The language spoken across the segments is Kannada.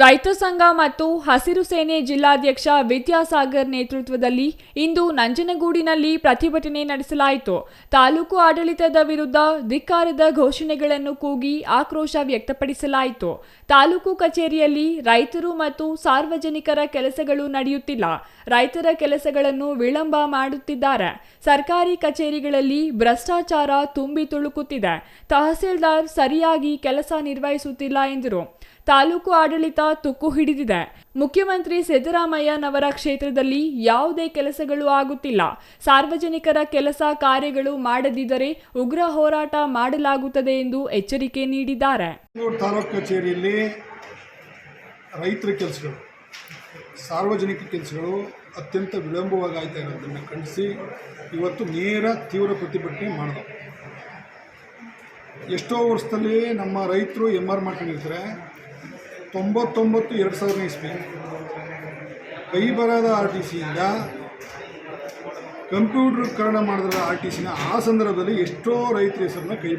ರೈತ ಸಂಘ ಮತ್ತು ಹಸಿರು ಸೇನೆ ಜಿಲ್ಲಾಧ್ಯಕ್ಷ ವಿದ್ಯಾಸಾಗರ್ ನೇತೃತ್ವದಲ್ಲಿ ಇಂದು ನಂಜನಗೂಡಿನಲ್ಲಿ ಪ್ರತಿಭಟನೆ ನಡೆಸಲಾಯಿತು. ತಾಲೂಕು ಆಡಳಿತದ ವಿರುದ್ಧ ಧಿಕ್ಕಾರದ ಘೋಷಣೆಗಳನ್ನು ಕೂಗಿ ಆಕ್ರೋಶ ವ್ಯಕ್ತಪಡಿಸಲಾಯಿತು. ತಾಲೂಕು ಕಚೇರಿಯಲ್ಲಿ ರೈತರು ಮತ್ತು ಸಾರ್ವಜನಿಕರ ಕೆಲಸಗಳು ನಡೆಯುತ್ತಿಲ್ಲ. ರೈತರ ಕೆಲಸಗಳನ್ನು ವಿಳಂಬ ಮಾಡುತ್ತಿದ್ದಾರೆ. ಸರ್ಕಾರಿ ಕಚೇರಿಗಳಲ್ಲಿ ಭ್ರಷ್ಟಾಚಾರ ತುಂಬಿ ತುಳುಕುತ್ತಿದೆ. ತಹಸೀಲ್ದಾರ್ ಸರಿಯಾಗಿ ಕೆಲಸ ನಿರ್ವಹಿಸುತ್ತಿಲ್ಲ ಎಂದರು. ತಾಲೂಕು ಆಡಳಿತ ತುಕ್ಕು ಹಿಡಿದಿದೆ. ಮುಖ್ಯಮಂತ್ರಿ ಸಿದ್ದರಾಮಯ್ಯನವರ ಕ್ಷೇತ್ರದಲ್ಲಿ ಯಾವುದೇ ಕೆಲಸಗಳು ಆಗುತ್ತಿಲ್ಲ. ಸಾರ್ವಜನಿಕರ ಕೆಲಸ ಕಾರ್ಯಗಳು ಮಾಡದಿದ್ದರೆ ಉಗ್ರ ಹೋರಾಟ ಮಾಡಲಾಗುತ್ತದೆ ಎಂದು ಎಚ್ಚರಿಕೆ ನೀಡಿದ್ದಾರೆ. ತಾಲೂಕು ಕಚೇರಿಯಲ್ಲಿ ರೈತರ ಕೆಲಸಗಳು, ಸಾರ್ವಜನಿಕ ಕೆಲಸಗಳು ಅತ್ಯಂತ ವಿಳಂಬವಾಗಿ ಆಯ್ತಾ ಇರೋದನ್ನು ಖಂಡಿಸಿ ಇವತ್ತು ನೇರ ತೀವ್ರ ಪ್ರತಿಭಟನೆ ಮಾಡಿದೆ ಎಷ್ಟೋ ವರ್ಷದಲ್ಲಿ ನಮ್ಮ ರೈತರು ಎಂ ಆರ್ ಮಾಡ್ಕೊಂಡಿರ್ತಾರೆ. ತೊಂಬತ್ತೊಂಬತ್ತು, ಎರಡು ಸಾವಿರ ಇಸ್ವಿ. ಕೈ ಬರದ ಆರ್ ಟಿ ಸಿಯಿಂದ ಕಂಪ್ಯೂಟರ್ಕರಣ ಮಾಡಿದ್ರ ಆರ್ ಟಿ ಸಿನ ಆ ಸಂದರ್ಭದಲ್ಲಿ ಎಷ್ಟೋ ರೈತರ ಹೆಸರನ್ನ ಕೈ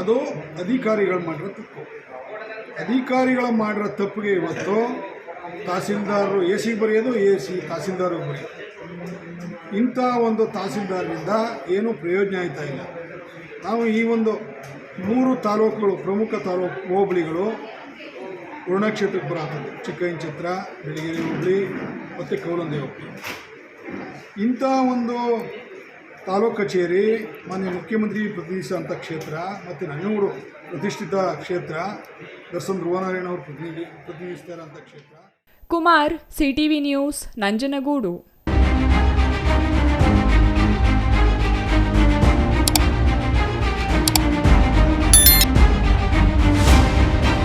ಅದು ಅಧಿಕಾರಿಗಳು ಮಾಡಿರೋ ತಪ್ಪು. ಅಧಿಕಾರಿಗಳು ಮಾಡಿರೋ ತಪ್ಪಿಗೆ ಇವತ್ತು ತಹಸೀಲ್ದಾರರು ಎ ಸಿ ಬರೆಯೋದು ಎ ಸಿ ತಹಸೀಲ್ದಾರು ಬರೆಯೋದು. ಇಂಥ ಒಂದು ತಹಸೀಲ್ದಾರರಿಂದ ಏನೂ ಪ್ರಯೋಜನ ಆಯ್ತಾ ಇಲ್ಲ. ನಾವು ಈ ಒಂದು ಮೂರು ತಾಲೂಕುಗಳು, ಪ್ರಮುಖ ತಾಲೂಕು ಹೋಬಳಿಗಳು ಕ್ಷೇತ್ರಕ್ಕೆ ಬರತ್ತದೆ ಚಿಕ್ಕಯ್ಯನ ಚಿತ್ರ, ಬೆಳಗಿರಿ ಹುಬ್ಳಿ ಮತ್ತು ಕೌಲಂದೆ ಹೋಬಳಿ ಇಂಥ ಒಂದು ತಾಲೂಕು ಕಚೇರಿ, ಮಾನ್ಯ ಮುಖ್ಯಮಂತ್ರಿ ಪ್ರತಿನಿಧಿಸುವಂಥ ಕ್ಷೇತ್ರ ಮತ್ತು ನಂಜನಗೂಡು ಪ್ರತಿಷ್ಠಿತ ಕ್ಷೇತ್ರ ದರ್ಶನ್ ಧ್ರುವನಾರಾಯಣ ಅವರು ಪ್ರತಿನಿಧಿ ಪ್ರತಿನಿಧಿಸ್ತಾ ಇರೋಂಥ ಕ್ಷೇತ್ರ. Kumar, CTV news, Nanjangud.